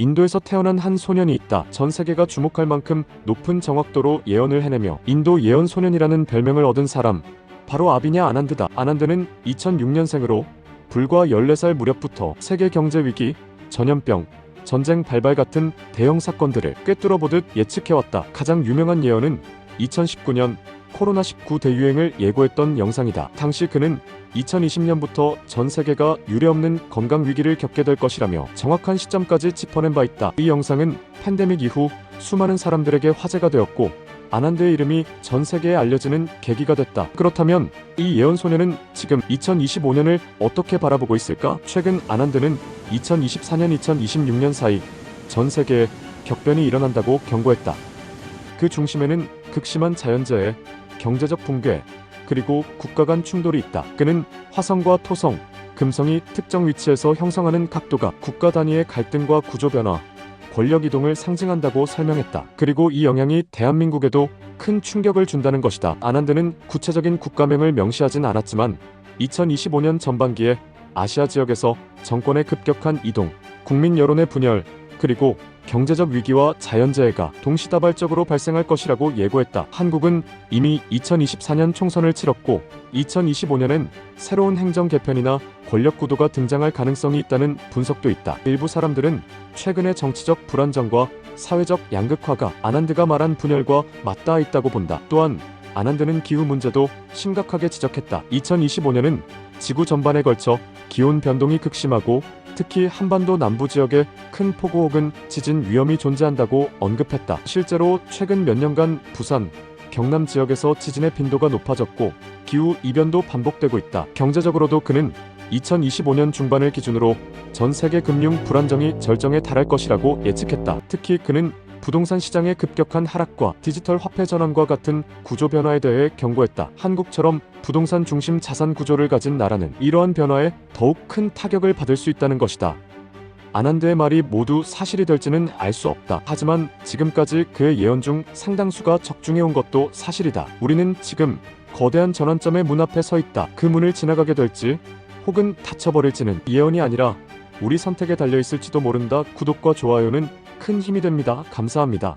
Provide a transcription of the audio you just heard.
인도에서 태어난 한 소년이 있다. 전 세계가 주목할 만큼 높은 정확도로 예언을 해내며 인도 예언 소년이라는 별명을 얻은 사람 바로 아비냐 아난드다. 아난드는 2006년생으로 불과 14살 무렵부터 세계 경제 위기, 전염병, 전쟁 발발 같은 대형 사건들을 꿰뚫어보듯 예측해왔다. 가장 유명한 예언은 2019년 코로나19 대유행을 예고했던 영상이다. 당시 그는 2020년부터 전 세계가 유례없는 건강 위기를 겪게 될 것이라며 정확한 시점까지 짚어낸 바 있다. 이 영상은 팬데믹 이후 수많은 사람들에게 화제가 되었고 아난드의 이름이 전 세계에 알려지는 계기가 됐다. 그렇다면 이 예언 소녀는 지금 2025년을 어떻게 바라보고 있을까? 최근 아난드는 2024년 2026년 사이 전 세계에 격변이 일어난다고 경고했다. 그 중심에는 극심한 자연재해, 경제적 붕괴, 그리고 국가 간 충돌이 있다. 그는 화성과 토성, 금성이 특정 위치에서 형성하는 각도가 국가 단위의 갈등과 구조 변화, 권력 이동을 상징한다고 설명했다. 그리고 이 영향이 대한민국에도 큰 충격을 준다는 것이다. 아난드는 구체적인 국가명을 명시하진 않았지만 2025년 전반기에 아시아 지역에서 정권의 급격한 이동, 국민 여론의 분열, 그리고 경제적 위기와 자연재해가 동시다발적으로 발생할 것이라고 예고했다. 한국은 이미 2024년 총선을 치렀고 2025년엔 새로운 행정 개편이나 권력 구도가 등장할 가능성이 있다는 분석도 있다. 일부 사람들은 최근의 정치적 불안정과 사회적 양극화가 아난드가 말한 분열과 맞닿아 있다고 본다. 또한 아난드는 기후 문제도 심각하게 지적했다. 2025년은 지구 전반에 걸쳐 기온 변동이 극심하고 특히 한반도 남부 지역에 큰 폭우 혹은 지진 위험이 존재한다고 언급했다. 실제로 최근 몇 년간 부산, 경남 지역에서 지진의 빈도가 높아졌고 기후 이변도 반복되고 있다. 경제적으로도 그는 2025년 중반을 기준으로 전 세계 금융 불안정이 절정에 달할 것이라고 예측했다. 특히 그는 부동산 시장의 급격한 하락과 디지털 화폐 전환과 같은 구조 변화에 대해 경고했다. 한국처럼 부동산 중심 자산 구조를 가진 나라는 이러한 변화에 더욱 큰 타격을 받을 수 있다는 것이다. 아난드의 말이 모두 사실이 될지는 알 수 없다. 하지만 지금까지 그의 예언 중 상당수가 적중해온 것도 사실이다. 우리는 지금 거대한 전환점의 문 앞에 서 있다. 그 문을 지나가게 될지 혹은 닫혀버릴지는 예언이 아니라 우리 선택에 달려 있을지도 모른다. 구독과 좋아요는 큰 힘이 됩니다. 감사합니다.